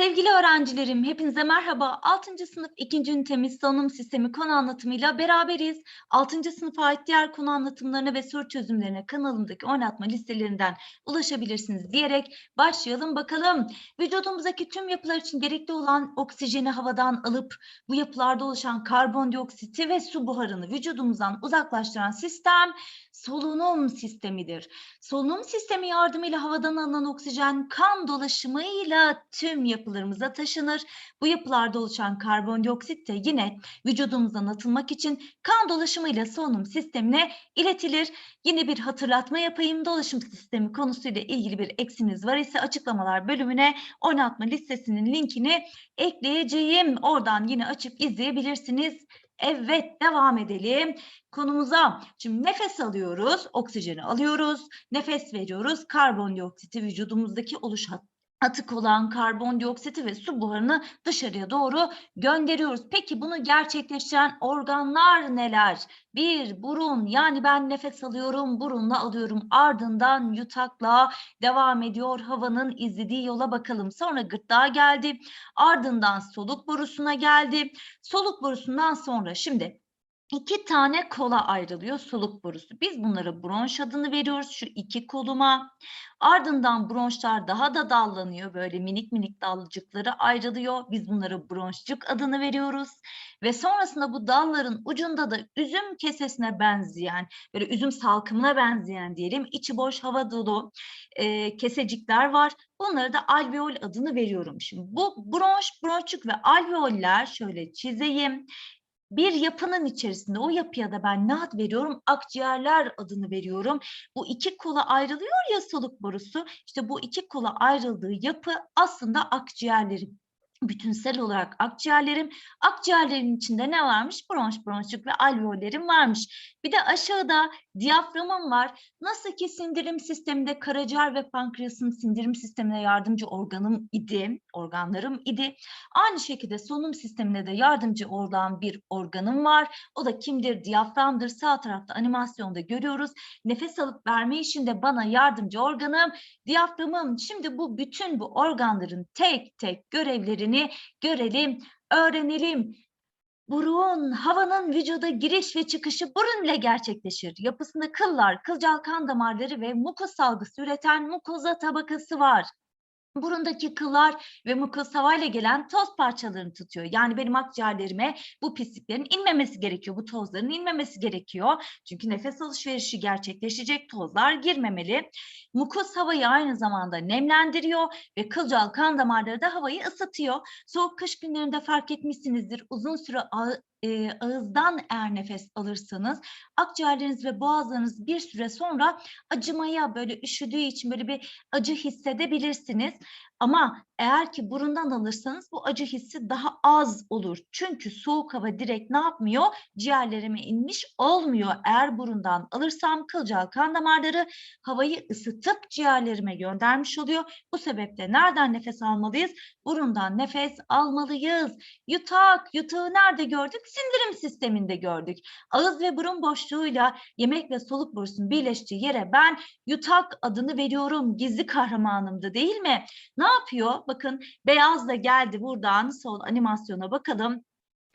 Sevgili öğrencilerim, hepinize merhaba. 6. sınıf 2. ünitemiz salınım sistemi konu anlatımıyla beraberiz. 6. sınıfa ait diğer konu anlatımlarına ve soru çözümlerine kanalımdaki oynatma listelerinden ulaşabilirsiniz diyerek başlayalım bakalım. Vücudumuzdaki tüm yapılar için gerekli olan oksijeni havadan alıp bu yapılarda oluşan karbondioksiti ve su buharını vücudumuzdan uzaklaştıran sistem solunum sistemidir. Solunum sistemi yardımıyla havadan alınan oksijen kan dolaşımıyla tüm yapılarımıza taşınır. Bu yapılarda oluşan karbondioksit de yine vücudumuzdan atılmak için kan dolaşımıyla solunum sistemine iletilir. Yine bir hatırlatma yapayım. Dolaşım sistemi konusuyla ilgili bir eksiniz var ise açıklamalar bölümüne oynatma listesinin linkini ekleyeceğim. Oradan yine açıp izleyebilirsiniz. Evet devam edelim konumuza. Şimdi nefes alıyoruz, oksijeni alıyoruz, nefes veriyoruz, karbondioksiti vücudumuzdaki oluşan atık olan karbondioksiti ve su buharını dışarıya doğru gönderiyoruz. Peki bunu gerçekleştiren organlar neler? Bir, burun yani ben nefes alıyorum, burunla alıyorum. Ardından yutakla devam ediyor. Havanın izlediği yola bakalım. Sonra gırtlağa geldi. Ardından soluk borusuna geldi. Soluk borusundan sonra şimdi iki tane kola ayrılıyor soluk borusu. Biz bunlara bronş adını veriyoruz şu iki koluma. Ardından bronşlar daha da dallanıyor. Böyle minik minik dalcıkları ayrılıyor. Biz bunlara bronşcuk adını veriyoruz. Ve sonrasında bu dalların ucunda da üzüm kesesine benzeyen, böyle üzüm salkımına benzeyen diyelim, içi boş hava dolu e, kesecikler var. Bunlara da alveol adını veriyorum. Şimdi bu bronş, bronşçuk ve alveoller şöyle çizeyim bir yapının içerisinde o yapıya da ben ne ad veriyorum? Akciğerler adını veriyorum. Bu iki kola ayrılıyor ya soluk borusu. İşte bu iki kola ayrıldığı yapı aslında akciğerlerim bütünsel olarak akciğerlerim. Akciğerlerin içinde ne varmış? Bronş, bronşçuk ve alveollerim varmış. Bir de aşağıda diyaframım var. Nasıl ki sindirim sisteminde karaciğer ve pankreasın sindirim sistemine yardımcı organım idi, organlarım idi. Aynı şekilde solunum sistemine de yardımcı olan bir organım var. O da kimdir? Diyaframdır. Sağ tarafta animasyonda görüyoruz. Nefes alıp verme işinde bana yardımcı organım diyaframım. Şimdi bu bütün bu organların tek tek görevlerini görelim, öğrenelim. Burun, havanın vücuda giriş ve çıkışı burun ile gerçekleşir. Yapısında kıllar, kılcal kan damarları ve mukoz salgısı üreten mukoza tabakası var burundaki kıllar ve mukoz havayla gelen toz parçalarını tutuyor. Yani benim akciğerlerime bu pisliklerin inmemesi gerekiyor. Bu tozların inmemesi gerekiyor. Çünkü nefes alışverişi gerçekleşecek tozlar girmemeli. Mukoz havayı aynı zamanda nemlendiriyor ve kılcal kan damarları da havayı ısıtıyor. Soğuk kış günlerinde fark etmişsinizdir. Uzun süre e, ağızdan eğer nefes alırsanız akciğerleriniz ve boğazlarınız bir süre sonra acımaya böyle üşüdüğü için böyle bir acı hissedebilirsiniz. Ama eğer ki burundan alırsanız bu acı hissi daha az olur. Çünkü soğuk hava direkt ne yapmıyor? Ciğerlerime inmiş olmuyor. Eğer burundan alırsam kılcal kan damarları havayı ısıtıp ciğerlerime göndermiş oluyor. Bu sebeple nereden nefes almalıyız? Burundan nefes almalıyız. Yutak, yutağı nerede gördük? Sindirim sisteminde gördük. Ağız ve burun boşluğuyla yemek ve soluk borusunun birleştiği yere ben yutak adını veriyorum. Gizli kahramanımdı değil mi? Ne yapıyor? Bakın beyaz da geldi buradan sol animasyona bakalım.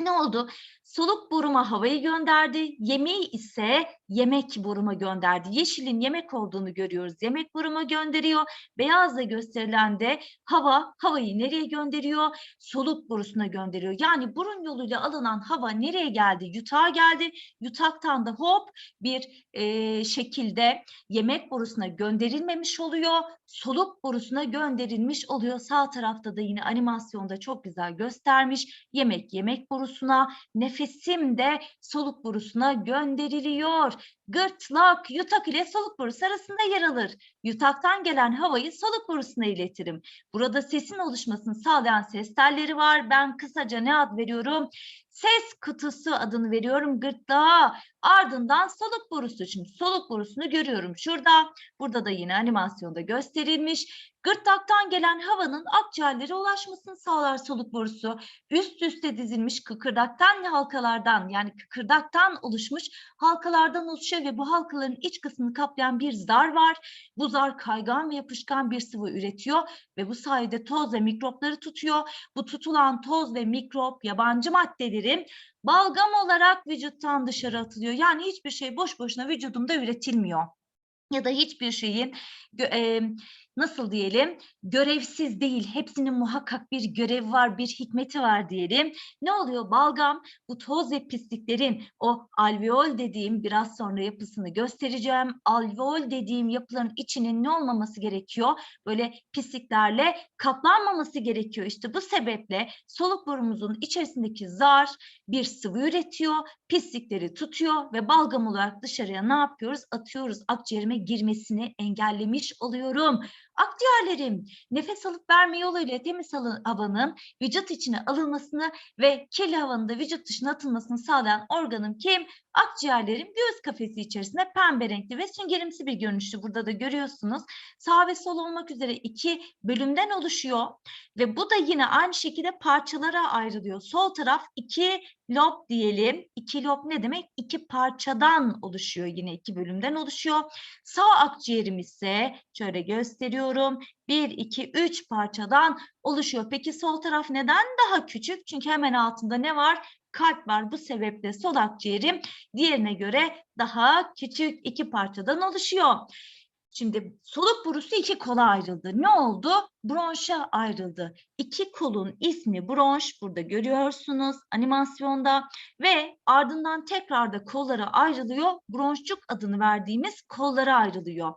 Ne oldu? Soluk boruma havayı gönderdi. Yemeği ise yemek boruma gönderdi. Yeşilin yemek olduğunu görüyoruz. Yemek boruma gönderiyor. Beyazla gösterilen de hava havayı nereye gönderiyor? Soluk borusuna gönderiyor. Yani burun yoluyla alınan hava nereye geldi? Yutağa geldi. Yutaktan da hop bir e, şekilde yemek borusuna gönderilmemiş oluyor. Soluk borusuna gönderilmiş oluyor. Sağ tarafta da yine animasyonda çok güzel göstermiş. Yemek yemek borusuna, nefesim de soluk borusuna gönderiliyor. Gırtlak, yutak ile soluk borusu arasında yer alır. Yutaktan gelen havayı soluk borusuna iletirim. Burada sesin oluşmasını sağlayan ses telleri var. Ben kısaca ne ad veriyorum? Ses kutusu adını veriyorum gırtlağa. Ardından soluk borusu. Şimdi soluk borusunu görüyorum şurada. Burada da yine animasyonda gösterilmiş. Gırtlaktan gelen havanın akciğerlere ulaşmasını sağlar soluk borusu. Üst üste dizilmiş kıkırdaktan halkalardan yani kıkırdaktan oluşmuş halkalardan oluşuyor ve bu halkaların iç kısmını kaplayan bir zar var. Bu zar kaygan ve yapışkan bir sıvı üretiyor ve bu sayede toz ve mikropları tutuyor. Bu tutulan toz ve mikrop, yabancı maddelerin balgam olarak vücuttan dışarı atılıyor. Yani hiçbir şey boş boşuna vücudumda üretilmiyor. Ya da hiçbir e, nasıl diyelim görevsiz değil. Hepsinin muhakkak bir görevi var, bir hikmeti var diyelim. Ne oluyor? Balgam bu toz ve pisliklerin o alveol dediğim biraz sonra yapısını göstereceğim. Alveol dediğim yapıların içinin ne olmaması gerekiyor? Böyle pisliklerle kaplanmaması gerekiyor. İşte bu sebeple soluk borumuzun içerisindeki zar bir sıvı üretiyor, pislikleri tutuyor ve balgam olarak dışarıya ne yapıyoruz? Atıyoruz. Akciğerime girmesini engellemiş oluyorum. Akciğerlerim nefes alıp verme yoluyla temiz havanın vücut içine alınmasını ve kirli havanın da vücut dışına atılmasını sağlayan organım kim? Akciğerlerim göğüs kafesi içerisinde pembe renkli ve süngerimsi bir görünüşlü. Burada da görüyorsunuz. Sağ ve sol olmak üzere iki bölümden oluşuyor ve bu da yine aynı şekilde parçalara ayrılıyor. Sol taraf iki lob diyelim. İki lob ne demek? İki parçadan oluşuyor yine iki bölümden oluşuyor. Sağ akciğerim ise şöyle gösteriyorum. 1, 2, 3 parçadan oluşuyor. Peki sol taraf neden daha küçük? Çünkü hemen altında ne var? Kalp var. Bu sebeple sol akciğerim diğerine göre daha küçük iki parçadan oluşuyor. Şimdi soluk borusu iki kola ayrıldı. Ne oldu? Bronşa ayrıldı. İki kolun ismi bronş burada görüyorsunuz animasyonda ve ardından tekrar da kollara ayrılıyor. Bronşçuk adını verdiğimiz kollara ayrılıyor.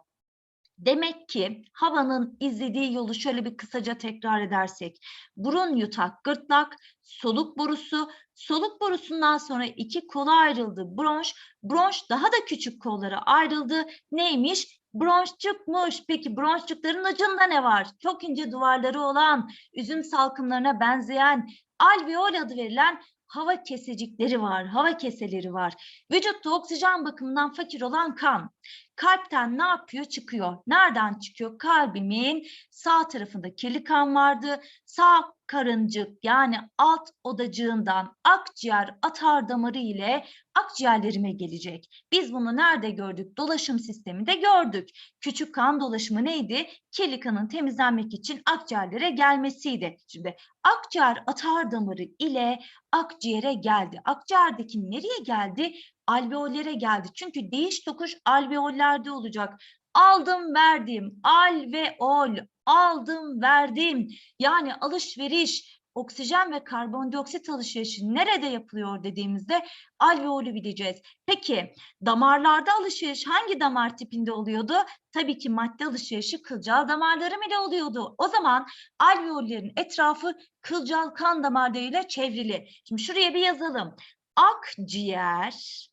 Demek ki havanın izlediği yolu şöyle bir kısaca tekrar edersek. Burun, yutak, gırtlak, soluk borusu, soluk borusundan sonra iki kola ayrıldı. Bronş, bronş daha da küçük kollara ayrıldı. Neymiş? Bronşçukmuş. Peki bronşçukların ucunda ne var? Çok ince duvarları olan, üzüm salkımlarına benzeyen, alveol adı verilen hava kesecikleri var, hava keseleri var. Vücutta oksijen bakımından fakir olan kan. Kalpten ne yapıyor? Çıkıyor. Nereden çıkıyor? Kalbimin sağ tarafında kirli kan vardı. Sağ karıncık yani alt odacığından akciğer atar damarı ile akciğerlerime gelecek. Biz bunu nerede gördük? Dolaşım sisteminde gördük. Küçük kan dolaşımı neydi? Kirli kanın temizlenmek için akciğerlere gelmesiydi. Şimdi akciğer atar damarı ile akciğere geldi. Akciğerdeki nereye geldi? Alveollere geldi. Çünkü değiş tokuş alveollerde olacak. Aldım verdim. Alveol. Aldım verdim. Yani alışveriş, oksijen ve karbondioksit alışverişi nerede yapılıyor dediğimizde alveolü bileceğiz. Peki damarlarda alışveriş hangi damar tipinde oluyordu? Tabii ki madde alışverişi kılcal damarları ile oluyordu. O zaman alveollerin etrafı kılcal kan damarlarıyla çevrili. Şimdi şuraya bir yazalım. Akciğer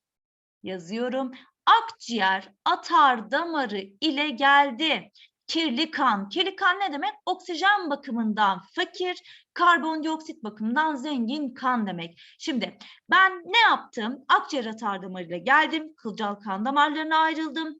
yazıyorum. Akciğer atar damarı ile geldi. Kirli kan. Kirli kan ne demek? Oksijen bakımından fakir, karbondioksit bakımından zengin kan demek. Şimdi ben ne yaptım? Akciğer atar damarıyla geldim. Kılcal kan damarlarına ayrıldım.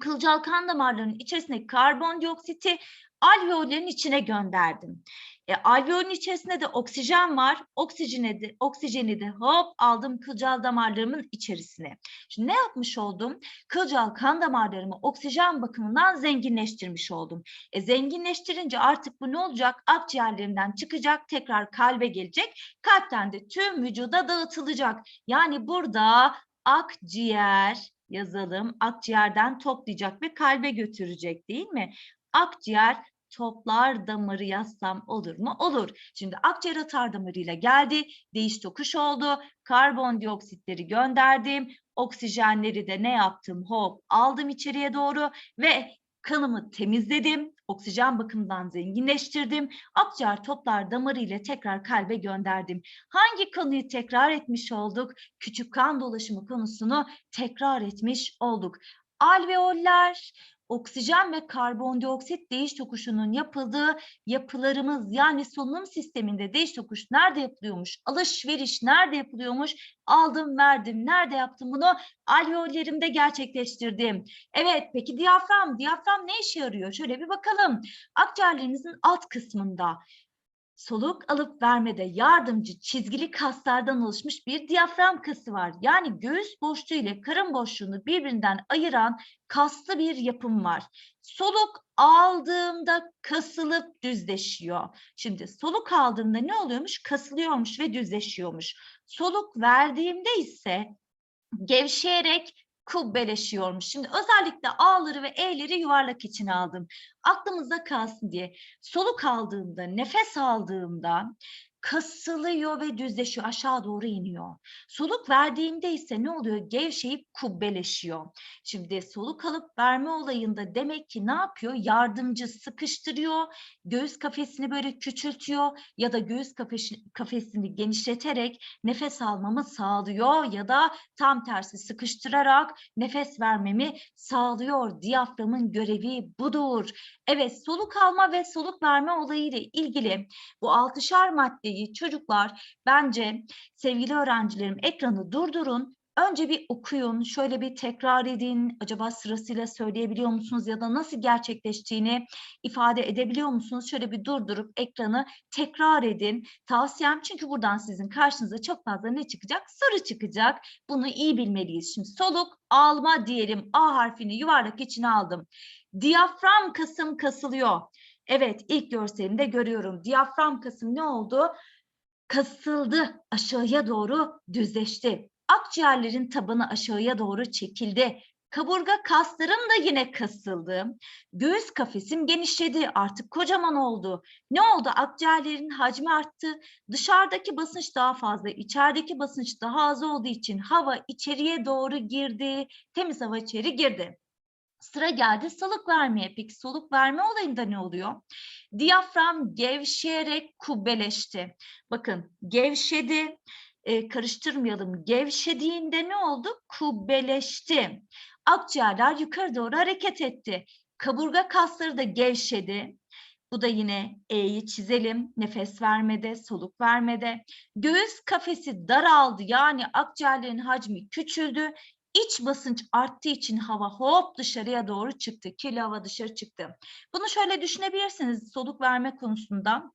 Kılcal kan damarlarının içerisindeki karbondioksiti alveollerin içine gönderdim. E, alveolün içerisinde de oksijen var. Oksijeni de, oksijeni de hop aldım kılcal damarlarımın içerisine. Şimdi ne yapmış oldum? Kılcal kan damarlarımı oksijen bakımından zenginleştirmiş oldum. E, zenginleştirince artık bu ne olacak? Akciğerlerimden çıkacak, tekrar kalbe gelecek. Kalpten de tüm vücuda dağıtılacak. Yani burada akciğer yazalım. Akciğerden toplayacak ve kalbe götürecek değil mi? Akciğer toplar damarı yazsam olur mu? Olur. Şimdi akciğer atar damarıyla geldi. Değiş tokuş oldu. Karbondioksitleri gönderdim. Oksijenleri de ne yaptım? Hop aldım içeriye doğru ve kanımı temizledim. Oksijen bakımından zenginleştirdim. Akciğer toplar damarı ile tekrar kalbe gönderdim. Hangi konuyu tekrar etmiş olduk? Küçük kan dolaşımı konusunu tekrar etmiş olduk. Alveoller oksijen ve karbondioksit değiş tokuşunun yapıldığı yapılarımız yani solunum sisteminde değiş tokuş nerede yapılıyormuş? Alışveriş nerede yapılıyormuş? Aldım verdim. Nerede yaptım bunu? Alveollerimde gerçekleştirdim. Evet peki diyafram? Diyafram ne işe yarıyor? Şöyle bir bakalım. Akciğerlerinizin alt kısmında soluk alıp vermede yardımcı çizgili kaslardan oluşmuş bir diyafram kası var. Yani göğüs boşluğu ile karın boşluğunu birbirinden ayıran kaslı bir yapım var. Soluk aldığımda kasılıp düzleşiyor. Şimdi soluk aldığımda ne oluyormuş? Kasılıyormuş ve düzleşiyormuş. Soluk verdiğimde ise gevşeyerek kubbeleşiyormuş. Şimdi özellikle A'ları ve E'leri yuvarlak içine aldım. Aklımızda kalsın diye. Soluk aldığımda, nefes aldığımda kasılıyor ve düzleşiyor, aşağı doğru iniyor. Soluk verdiğimde ise ne oluyor? Gevşeyip kubbeleşiyor. Şimdi soluk alıp verme olayında demek ki ne yapıyor? Yardımcı sıkıştırıyor, göğüs kafesini böyle küçültüyor ya da göğüs kafesi- kafesini genişleterek nefes almamı sağlıyor ya da tam tersi sıkıştırarak nefes vermemi sağlıyor. Diyaframın görevi budur. Evet, soluk alma ve soluk verme olayı ile ilgili bu altışar maddeyi çocuklar bence sevgili öğrencilerim ekranı durdurun. Önce bir okuyun, şöyle bir tekrar edin. Acaba sırasıyla söyleyebiliyor musunuz ya da nasıl gerçekleştiğini ifade edebiliyor musunuz? Şöyle bir durdurup ekranı tekrar edin. Tavsiyem çünkü buradan sizin karşınıza çok fazla ne çıkacak? Soru çıkacak. Bunu iyi bilmeliyiz. Şimdi soluk alma diyelim. A harfini yuvarlak içine aldım. Diyafram kısım kasılıyor. Evet ilk görselimde görüyorum. Diyafram kısım ne oldu? Kasıldı. Aşağıya doğru düzleşti. Akciğerlerin tabanı aşağıya doğru çekildi. Kaburga kaslarım da yine kasıldı. Göğüs kafesim genişledi. Artık kocaman oldu. Ne oldu? Akciğerlerin hacmi arttı. Dışarıdaki basınç daha fazla, içerideki basınç daha az olduğu için hava içeriye doğru girdi. Temiz hava içeri girdi. Sıra geldi soluk vermeye. Peki soluk verme olayında ne oluyor? Diyafram gevşeyerek kubbeleşti. Bakın gevşedi. Ee, karıştırmayalım. Gevşediğinde ne oldu? Kubbeleşti. Akciğerler yukarı doğru hareket etti. Kaburga kasları da gevşedi. Bu da yine E'yi çizelim. Nefes vermede, soluk vermede. Göğüs kafesi daraldı. Yani akciğerlerin hacmi küçüldü. İç basınç arttığı için hava hop dışarıya doğru çıktı. Kirli hava dışarı çıktı. Bunu şöyle düşünebilirsiniz soluk verme konusunda.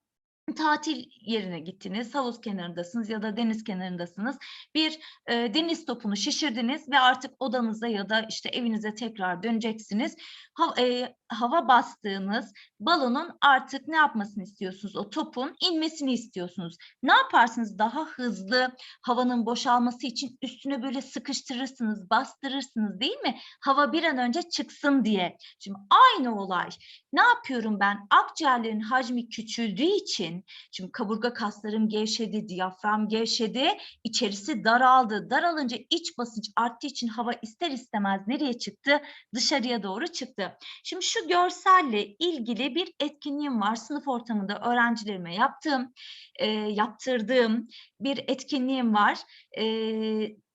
Tatil yerine gittiniz, havuz kenarındasınız ya da deniz kenarındasınız. Bir e, deniz topunu şişirdiniz ve artık odanıza ya da işte evinize tekrar döneceksiniz. Ha- e, hava bastığınız balonun artık ne yapmasını istiyorsunuz? O topun inmesini istiyorsunuz. Ne yaparsınız? Daha hızlı havanın boşalması için üstüne böyle sıkıştırırsınız, bastırırsınız değil mi? Hava bir an önce çıksın diye. Şimdi aynı olay. Ne yapıyorum ben? Akciğerlerin hacmi küçüldüğü için, şimdi kaburga kaslarım gevşedi, diyafram gevşedi, içerisi daraldı. Daralınca iç basınç arttığı için hava ister istemez nereye çıktı? Dışarıya doğru çıktı. Şimdi şu görselle ilgili bir etkinliğim var. Sınıf ortamında öğrencilerime yaptığım, e, yaptırdığım bir etkinliğim var. E,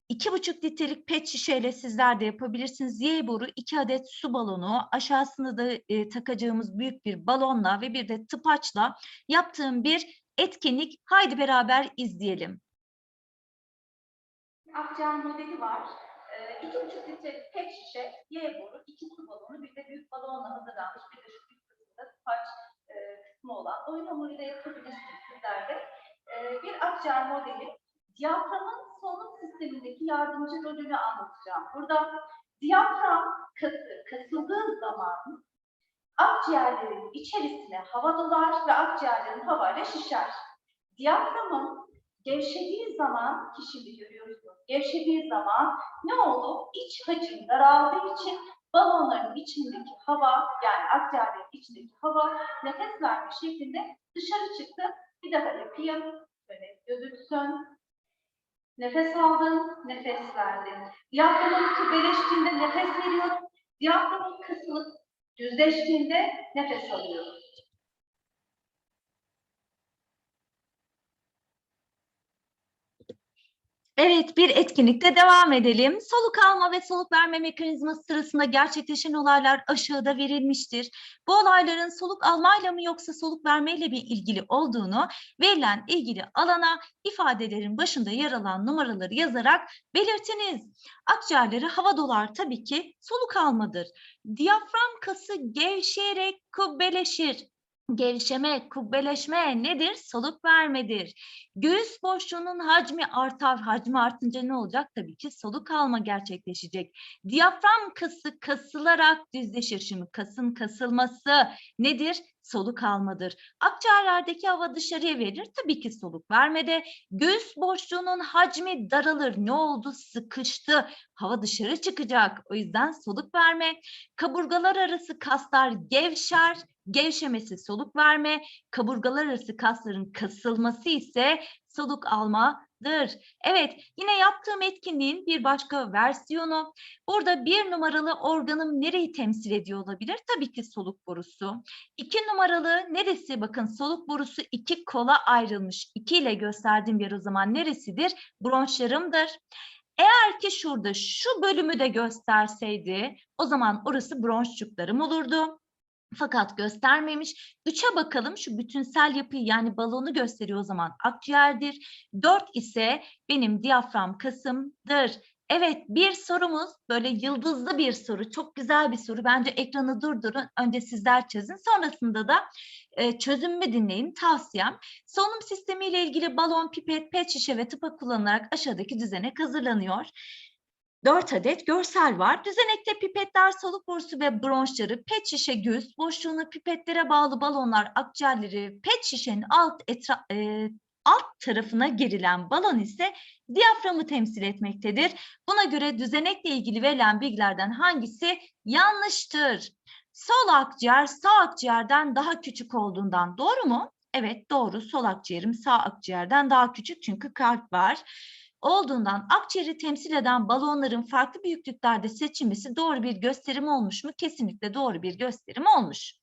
İki buçuk litrelik pet şişeyle sizler de yapabilirsiniz. Y boru, iki adet su balonu, aşağısında da e, takacağımız büyük bir balonla ve bir de tıpaçla yaptığım bir etkinlik. Haydi beraber izleyelim. Akciğer modeli var. İki buçuk litrelik pet şişe, Y boru, iki su balonu, bir de büyük balonla hazırlanmış bir de şu büyük kısmında tıpaç e, kısmı olan oyun hamuruyla yapabilirsiniz sizler. Ee, bir akciğer modeli. Diyaframın solunum sistemindeki yardımcı rolünü anlatacağım. Burada diyafram kası, kasıldığı zaman akciğerlerin içerisine hava dolar ve akciğerlerin havayla şişer. Diyaframın gevşediği zaman, ki şimdi görüyorsunuz, gevşediği zaman ne oldu? İç hacim daraldığı için balonların içindeki hava, yani akciğerlerin içindeki hava nefes verme şeklinde dışarı çıktı. Bir daha yapayım. Böyle gözüksün. Nefes aldım, nefes verdim. Diyaframın kübeleştiğinde nefes veriyorum. Diyaframın kısılıp düzleştiğinde nefes alıyorum. Evet, bir etkinlikte devam edelim. Soluk alma ve soluk verme mekanizması sırasında gerçekleşen olaylar aşağıda verilmiştir. Bu olayların soluk almayla mı yoksa soluk vermeyle mi ilgili olduğunu verilen ilgili alana ifadelerin başında yer alan numaraları yazarak belirtiniz. Akciğerleri hava dolar tabii ki soluk almadır. Diyafram kası gevşeyerek kubbeleşir. Gevşeme, kubbeleşme nedir? Soluk vermedir. Göğüs boşluğunun hacmi artar. Hacmi artınca ne olacak? Tabii ki soluk alma gerçekleşecek. Diyafram kası kasılarak düzleşir. Şimdi kasın kasılması nedir? Soluk almadır. Akciğerlerdeki hava dışarıya verilir. Tabii ki soluk vermede. Göğüs boşluğunun hacmi daralır. Ne oldu? Sıkıştı. Hava dışarı çıkacak. O yüzden soluk verme. Kaburgalar arası kaslar gevşer. Gevşemesi soluk verme. Kaburgalar arası kasların kasılması ise soluk almadır. Evet, yine yaptığım etkinliğin bir başka versiyonu. Burada bir numaralı organım nereyi temsil ediyor olabilir? Tabii ki soluk borusu. İki numaralı neresi? Bakın soluk borusu iki kola ayrılmış. İki ile gösterdiğim yer o zaman neresidir? Bronşlarımdır. Eğer ki şurada şu bölümü de gösterseydi o zaman orası bronşçuklarım olurdu. Fakat göstermemiş. Üçe bakalım şu bütünsel yapıyı yani balonu gösteriyor o zaman akciğerdir. Dört ise benim diyafram kasımdır. Evet bir sorumuz böyle yıldızlı bir soru. Çok güzel bir soru. Bence ekranı durdurun. Önce sizler çözün. Sonrasında da e, çözümümü dinleyin. Tavsiyem. Solunum sistemi ile ilgili balon, pipet, pet şişe ve tıpa kullanılarak aşağıdaki düzenek hazırlanıyor. 4 adet görsel var. Düzenekte pipetler, soluk borusu ve bronşları, pet şişe göğüs boşluğunu, pipetlere bağlı balonlar, akciğerleri, pet şişenin alt etra e, alt tarafına girilen balon ise diyaframı temsil etmektedir. Buna göre düzenekle ilgili verilen bilgilerden hangisi yanlıştır? Sol akciğer sağ akciğerden daha küçük olduğundan doğru mu? Evet doğru. Sol akciğerim sağ akciğerden daha küçük çünkü kalp var olduğundan akciğeri temsil eden balonların farklı büyüklüklerde seçilmesi doğru bir gösterim olmuş mu? Kesinlikle doğru bir gösterim olmuş.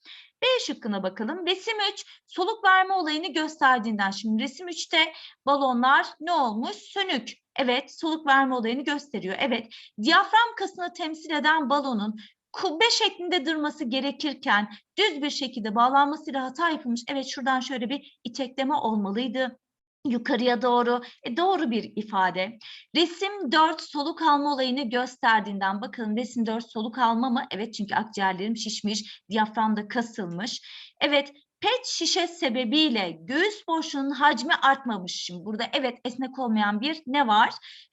B şıkkına bakalım. Resim 3 soluk verme olayını gösterdiğinden şimdi resim 3'te balonlar ne olmuş? Sönük. Evet soluk verme olayını gösteriyor. Evet diyafram kasını temsil eden balonun kubbe şeklinde durması gerekirken düz bir şekilde bağlanmasıyla hata yapılmış. Evet şuradan şöyle bir itekleme olmalıydı yukarıya doğru e, doğru bir ifade. Resim 4 soluk alma olayını gösterdiğinden bakın resim 4 soluk alma mı? Evet çünkü akciğerlerim şişmiş, diyaframda kasılmış. Evet pet şişe sebebiyle göğüs boşluğunun hacmi artmamış. Şimdi burada evet esnek olmayan bir ne var?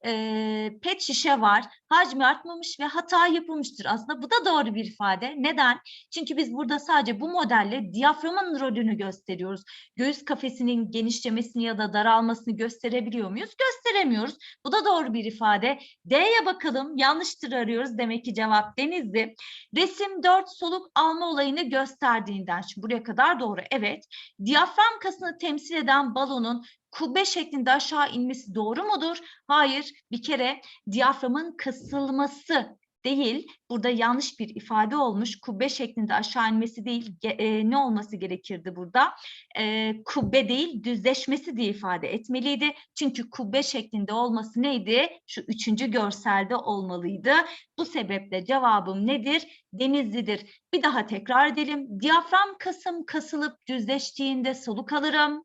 Ee, pet şişe var. Hacmi artmamış ve hata yapılmıştır. Aslında bu da doğru bir ifade. Neden? Çünkü biz burada sadece bu modelle diyaframın rolünü gösteriyoruz. Göğüs kafesinin genişlemesini ya da daralmasını gösterebiliyor muyuz? Gösteremiyoruz. Bu da doğru bir ifade. D'ye bakalım. Yanlıştır arıyoruz. Demek ki cevap Denizli. Resim 4 soluk alma olayını gösterdiğinden. Şimdi buraya kadar doğru. Evet. Diyafram kasını temsil eden balonun kubbe şeklinde aşağı inmesi doğru mudur? Hayır. Bir kere diyaframın kasılması değil. Burada yanlış bir ifade olmuş. Kubbe şeklinde aşağı inmesi değil. E, ne olması gerekirdi burada? E, kubbe değil, düzleşmesi diye ifade etmeliydi. Çünkü kubbe şeklinde olması neydi? Şu üçüncü görselde olmalıydı. Bu sebeple cevabım nedir? Denizlidir. Bir daha tekrar edelim. Diyafram kasım kasılıp düzleştiğinde soluk alırım.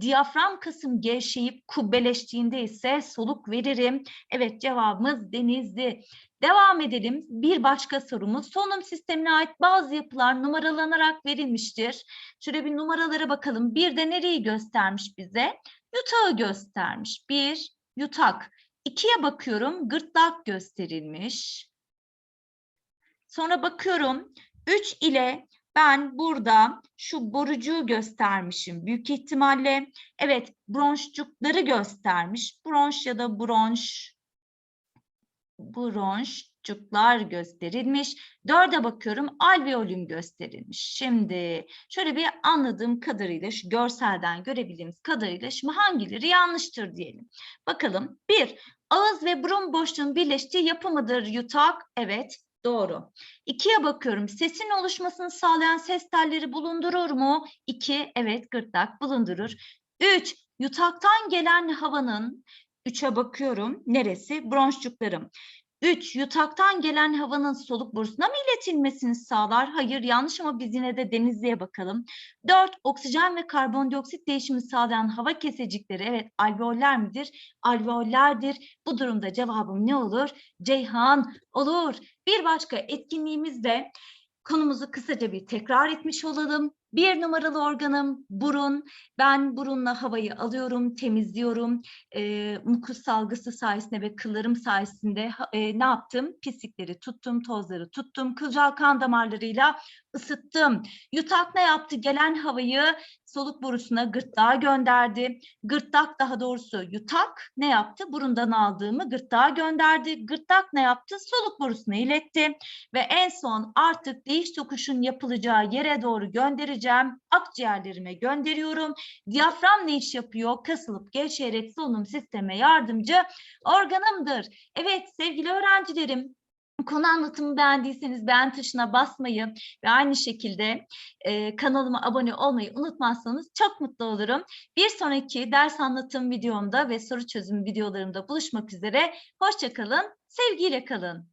Diyafram kısım gevşeyip kubbeleştiğinde ise soluk veririm. Evet cevabımız denizli. Devam edelim. Bir başka sorumuz. Solunum sistemine ait bazı yapılar numaralanarak verilmiştir. Şöyle bir numaralara bakalım. Bir de nereyi göstermiş bize? Yutağı göstermiş. Bir, yutak. İkiye bakıyorum. Gırtlak gösterilmiş. Sonra bakıyorum. Üç ile ben burada şu borucuğu göstermişim büyük ihtimalle. Evet bronşcukları göstermiş. Bronş ya da bronş bronşcuklar gösterilmiş. Dörde bakıyorum alveolüm gösterilmiş. Şimdi şöyle bir anladığım kadarıyla şu görselden görebildiğimiz kadarıyla şimdi hangileri yanlıştır diyelim. Bakalım bir ağız ve burun boşluğun birleştiği yapı mıdır yutak? Evet Doğru. İkiye bakıyorum. Sesin oluşmasını sağlayan ses telleri bulundurur mu? İki, evet gırtlak bulundurur. Üç, yutaktan gelen havanın 3'e bakıyorum. Neresi? Bronşçuklarım. 3. Yutaktan gelen havanın soluk borusuna mı iletilmesini sağlar? Hayır yanlış ama biz yine de denizliğe bakalım. 4. Oksijen ve karbondioksit değişimi sağlayan hava kesecikleri evet alveoller midir? Alveollerdir. Bu durumda cevabım ne olur? Ceyhan olur. Bir başka etkinliğimiz de konumuzu kısaca bir tekrar etmiş olalım. Bir numaralı organım burun. Ben burunla havayı alıyorum, temizliyorum. E, mukus salgısı sayesinde ve kıllarım sayesinde e, ne yaptım? Pislikleri tuttum, tozları tuttum. Kılcal kan damarlarıyla ısıttım. Yutak ne yaptı? Gelen havayı soluk borusuna gırtlağa gönderdi. Gırtlak daha doğrusu yutak ne yaptı? Burundan aldığımı gırtlağa gönderdi. Gırtlak ne yaptı? Soluk borusuna iletti. Ve en son artık değiş tokuşun yapılacağı yere doğru göndereceğim. Akciğerlerime gönderiyorum. Diyafram ne iş yapıyor? Kasılıp gevşeyerek solunum sisteme yardımcı organımdır. Evet sevgili öğrencilerim Konu anlatımı beğendiyseniz beğen tuşuna basmayı ve aynı şekilde e, kanalıma abone olmayı unutmazsanız çok mutlu olurum. Bir sonraki ders anlatım videomda ve soru çözüm videolarımda buluşmak üzere. Hoşçakalın, sevgiyle kalın.